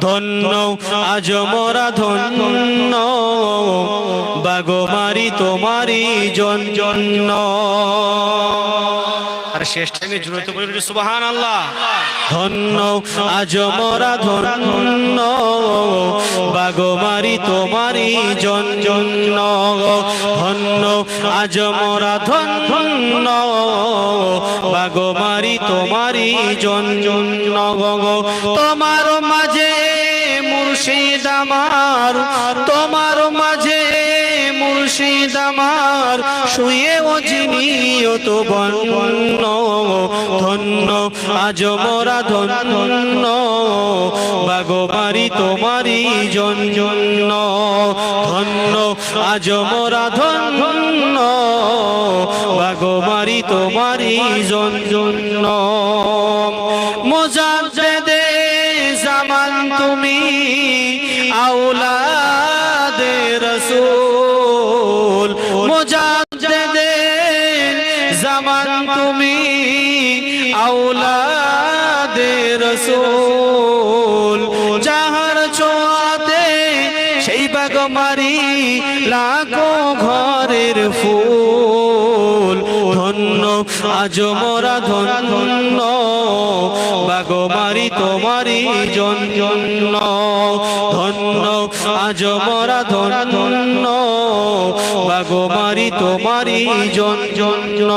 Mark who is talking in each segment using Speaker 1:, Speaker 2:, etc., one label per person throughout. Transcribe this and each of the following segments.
Speaker 1: ধন্য, আজ মোরা ধন্য। বাগমারি তোমারি জন জন্য। আর শেষ টাইমে জুড়ে তো বলি সুবাহান আল্লাহ ধন্য, আজ মোরা ধন্য। বাগমারি তোমারি জন জন্য। ধন্য, আজ মোরা ধন্য। বাগমারি তোমারি জন জন্য। তোমার মাঝে আমার, তোমার মাঝে মুর্শিদ আমার। শুয়ে ও যিনি ও তো বন্য ধন্য, আজ মোরা ধন্য। বাগোবারি তোমারি জন জন্য, ধন্য, আজ মোরা ধন্য। বাগোবারি তোমারি জন জন্য। মোজাদ্দেদে জামান তুমি আউলাদে রসুল মোজাদ্দেদে জামান তুমি আউলাদে রসুল যাহার ছোঁয়াতে সেই বাগমারি লাখো ঘরের ফুল। ধন্য, আজ মোরা ধন্য, বাগমারি তোমারি জন জন্য। ধন্য, আজ মোরা ধন্য। বাগমারি তোমারই জন জন্য।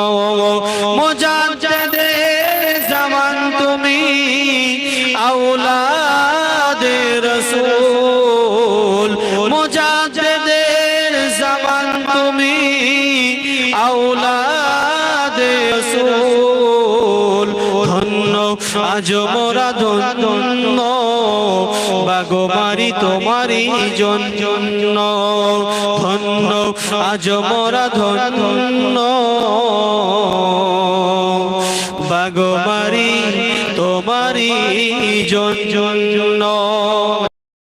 Speaker 1: মজা জামান তুমি আউলাদের রসুল। আজ মোরা ধন্য বাগমারি তোমারি জন জন্য। ধন্য আজ মোরা ধন্য বাগমারি তোমারি জন জন্য।